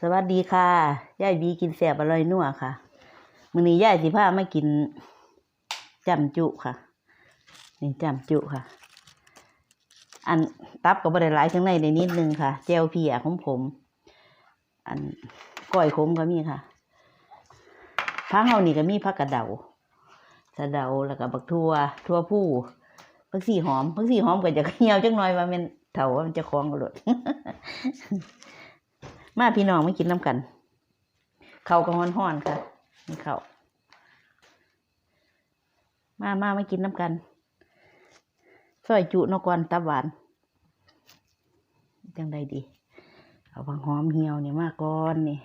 สวัสดีค่ะยายบีกินแสบอร่อยนัวค่ะมื้อนี้ยายสิพามากินจำจุค่ะ นี่จำจุค่ะ อันตับก็บ่ได้หลายข้างในได้นิดนึงค่ะแจวเพียของผม อันก้อยขมก็มีค่ะพักเฮานี่ก็มีผักกระเดาสะเดาแล้วก็บักทั่วทั่วผู้ผักสีหอมผักสีหอมก็จะเหี่ยวจังหน่อยว่าม่นเฒ่าว่ามันจะคล้องกระโดด มาพี่น้องมากินน้ำกันเขากับฮ้อนๆค่ะนี่เขามามามากินน้ำกันซอยจุนกวนตะหวานจังใดดี เอาผักหอมเหี่ยวนี่มาก่อนนี่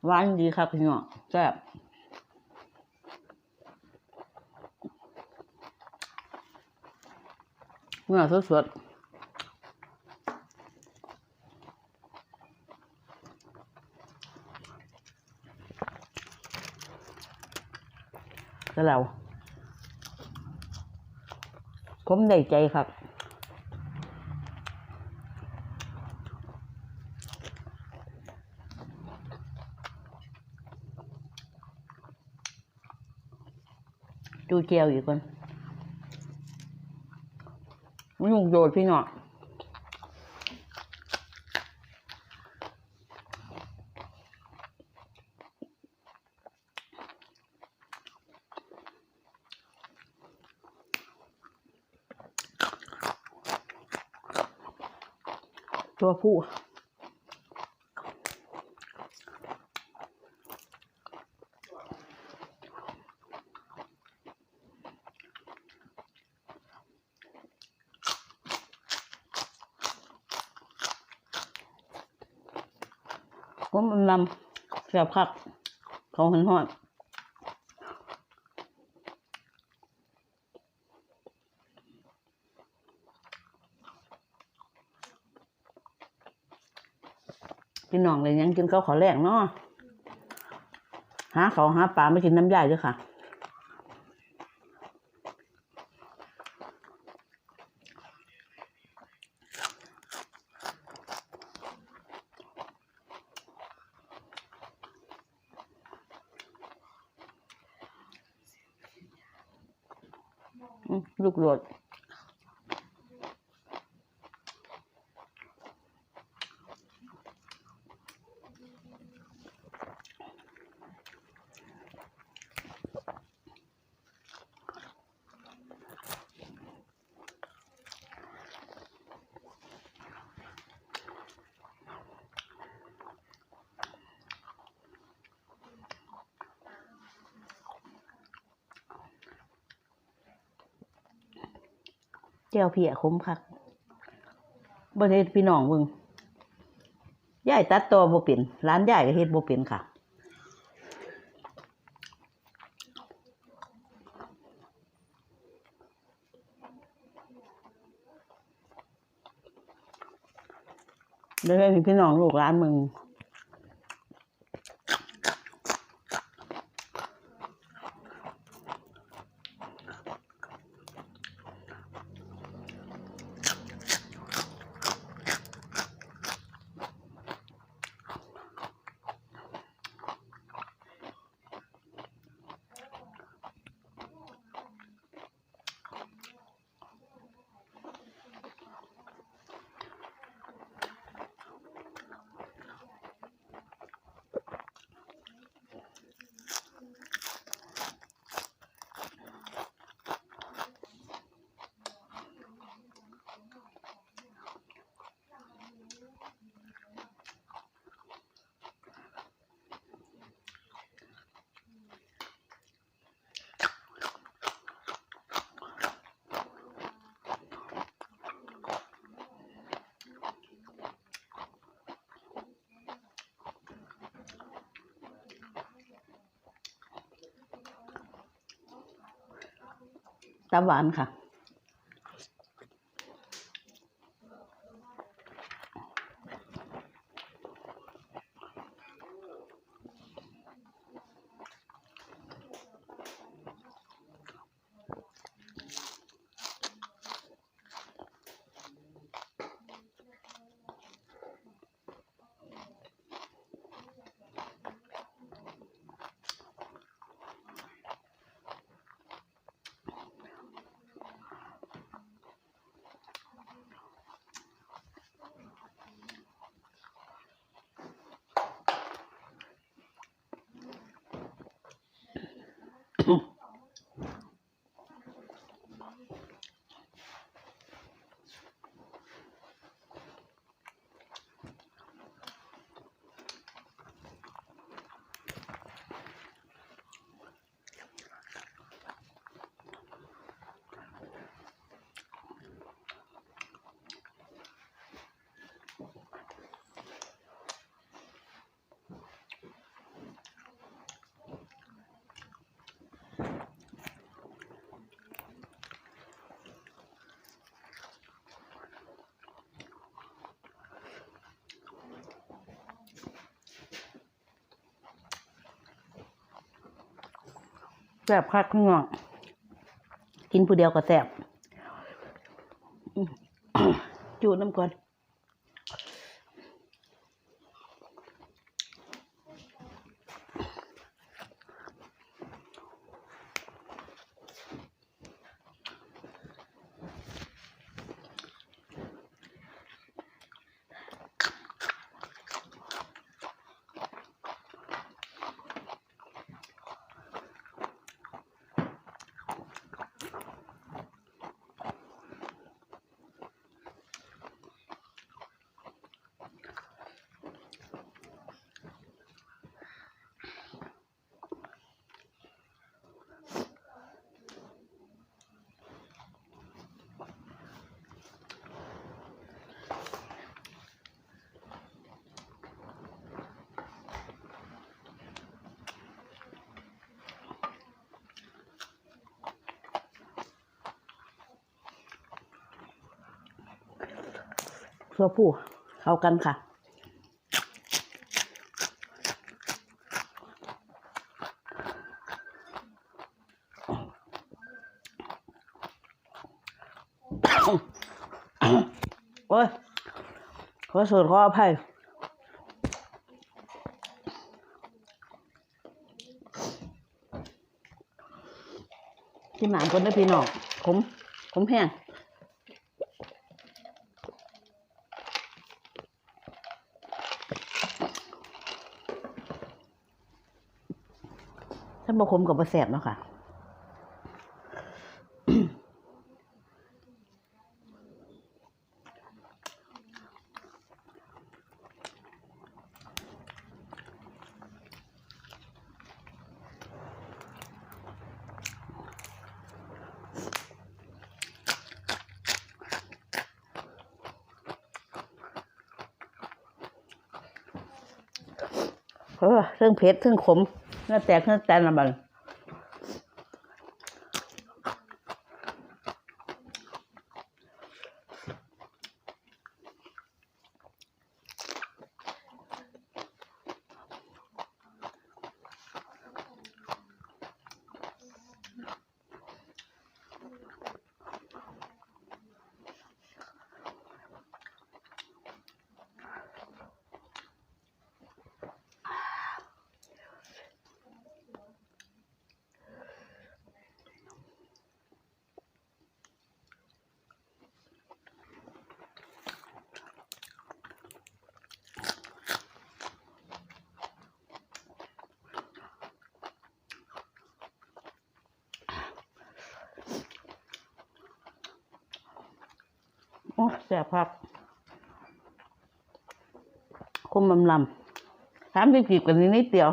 ห วานดีครับพี่น้องแซ่บเมื่อสดสดๆก็เราผมได้ใจครับ ดู เจียวอีกคนมันยุงโยดพี่น้อตัวผู้ ผมมันนำเสียบคักเขาหันหอดพี่น้องเลยยังกินข้าวขอแรกเนาะหาเขาหาปลาไม่กินน้ำยาด้วยค่ะ อืม ลูกโดด แก้วเพียคมคักบ่เฮ็ดพี่น้องเบิ่งยายตัดต่อบ่เป็นร้านยายก็เฮ็ดบ่เป็นค่ะเด้อให้พี่น้องลูกร้านมึง ตาหวานค่ะ แซ่บคักข้างนอก กินผู้เดียวก็แซ่บจูดน้ำก่อน เพื่อผู้เข้ากันค่ะ โอ้ยขอโทษขออภัยที่หมามคนได้พี่น้องผมผมแห้ง ถ้าบะคมกับบะแสบเนาะค่ะเออเรื่องเผ็ดเรื่องขม เนื้อแตก อแตนละบันโอ้แสบครักคมลำลำสามสิบกีบกันนิดนิดเดียว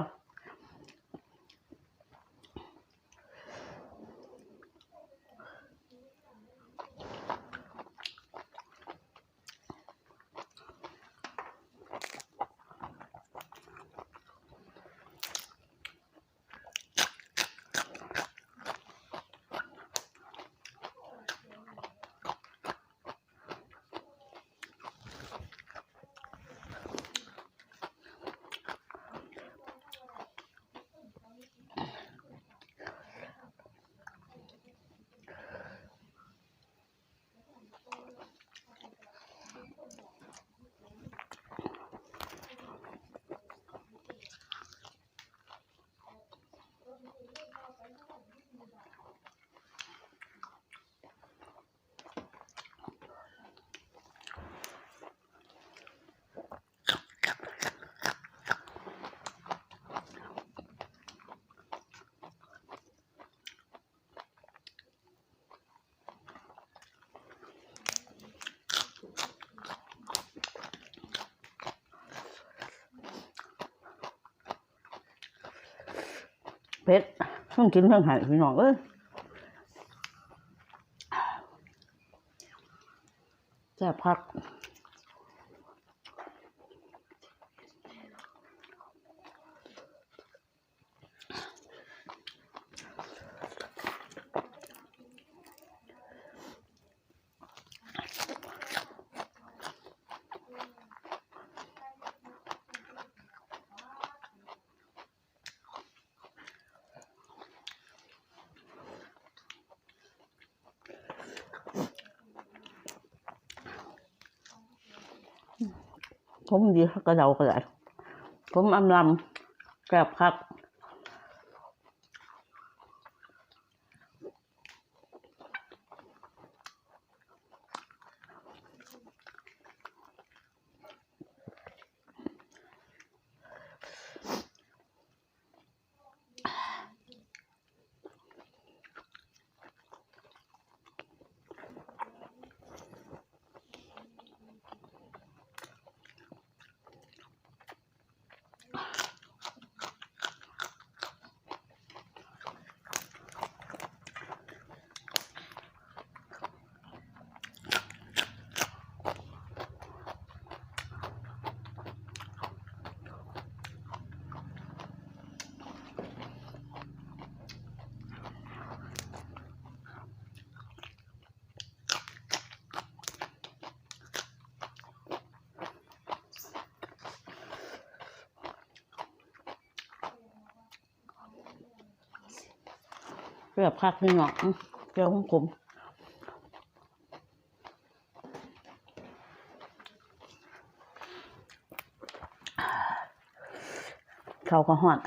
เผ็ดต้องกินเพิ่งหายพี่น้องเอ้ยแค่พัก ผมดีกระเดากระดาษผมอำลำแกบคัก เรียบคักนี่เนาะอื้อเจ้าของผมเขาก็หอด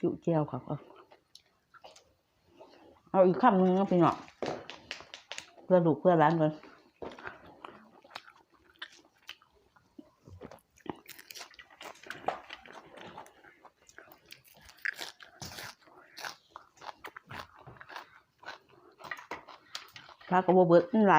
จุเจียวครับเอาอีกคำหนึงนะพี่เนาะเพื่อลูกเพื่อร้านก่อนพาก็บ่เบิดนี่หล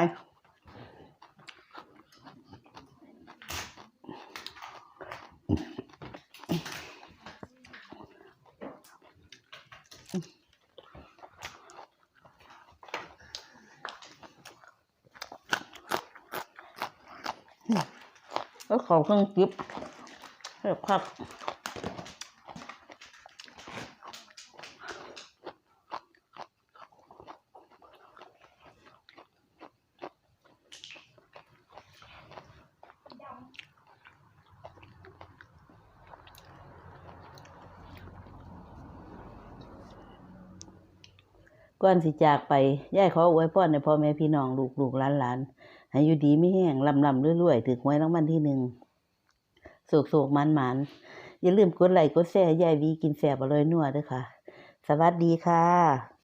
ายแล้วขอเครื่องจิบแบบคักก่อนสิจากไปย่ายขออวยพรในพ่อแม่พี่น้องลูกลูกหลานหลาน ให้อยู่ดีไม่แห้งลำลำรวยๆถือหวยรางวัลที่หนึ่งโศกโศกมันมันๆอย่าลืมกดไลค์กดแชร์ยายวีกินแสบอร่อยนัวด้วยค่ะ สวัสดีค่ะ